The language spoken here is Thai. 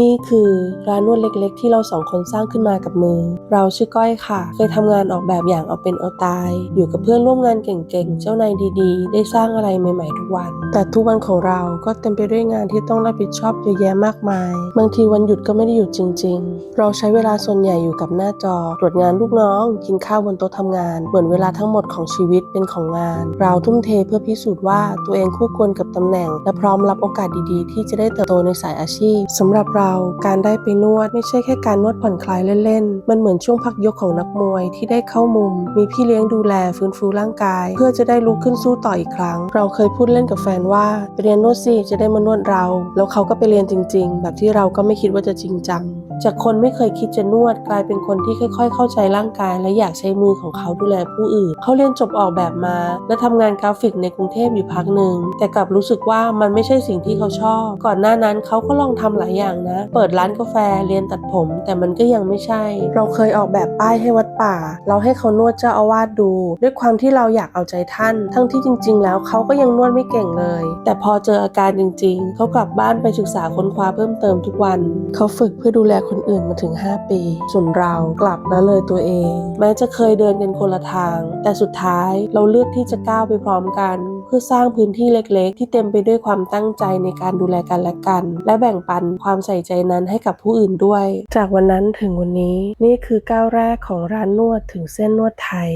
นี่คือร้านนวดเล็กๆ ที่เราสองคนสร้างขึ้นมากับมือ เราชื่อก้อยค่ะ เคยทำงานออกแบบอย่างเอาเป็นเอาตาย อยู่กับเพื่อนร่วมงานเก่งๆ เจ้านายดีๆ ได้สร้างอะไรใหม่ๆทุกวัน แต่ทุกวันของเราก็เต็มไปด้วยงานที่ต้องรับผิดชอบเยอะแยะมากมาย บางทีวันหยุดก็ไม่ได้หยุดจริง ๆ เราใช้เวลาส่วนใหญ่อยู่กับหน้าจอ ตรวจงานลูกน้อง กินข้าวบนโต๊ะทำงาน เหมือนเวลาทั้งหมดของชีวิตเป็นของงาน เราทุ่มเทเพื่อพิสูจน์ว่าตัวเองคู่ควรกับตำแหน่ง และพร้อมรับโอกาสดีๆ ที่จะได้เติบโตในสายอาชีพสำหรับเราการได้ไปนวดไม่ใช่แค่การนวดผ่อนคลายเล่นๆ มันเหมือนช่วงพักยกของนักมวยที่ได้เข้ามุม มีพี่เลี้ยงดูแลฟื้นฟูร่างกาย เพื่อจะได้ลุกขึ้นสู้ต่ออีกครั้ง เราเคยพูดเล่นกับแฟนว่าไปเรียนนวดสิจะได้มานวดเรา แล้วเขาก็ไปเรียนจริง ๆ แบบที่เราก็ไม่คิดว่าจะจริงจัง จากคนไม่เคยคิดจะนวดกลายเป็นคนที่ค่อย ๆ เข้าใจร่างกาย และอยากใช้มือของเขาดูแลผู้อื่น เขาเรียนจบออกแบบมา และทำงานกราฟิกในกรุงเทพอยู่พักหนึ่งแต่กลับรู้สึกว่ามันไม่ใช่สิ่งที่เขาชอบ ก่อนหน้านั้นเขาก็ลองทำหลายอย่างนะ เปิดร้านกาแฟเรียนตัดผม แต่มันก็ยังไม่ใช่ เราเคยออกแบบป้ายให้วัดป่า เราให้เขานวดเจ้าอาวาสดู ด้วยความที่เราอยากเอาใจท่าน ทั้งที่จริง ๆ แล้วเขาก็ยังนวดไม่เก่งเลย แต่พอเจออาการจริง ๆ เขากลับบ้านไปศึกษาค้นคว้าเพิ่มเติมทุกวัน เขาฝึกเพื่อดูแลคนอื่นมาถึง 5 ปี ส่วนเรากลับละเลยตัวเอง แม้จะเคยเดินกันคนละทาง แต่สุดท้ายเราเลือกที่จะก้าวไปพร้อมกัน เพื่อสร้างพื้นที่เล็กๆ ที่เต็มไปด้วยความตั้งใจในการดูแลกันและกัน และแบ่งปันความใส่ใจนั้นให้กับผู้อื่นด้วย จากวันนั้นถึงวันนี้นี่คือก้าวแรกของร้านนวดถึงเส้นนวดไทย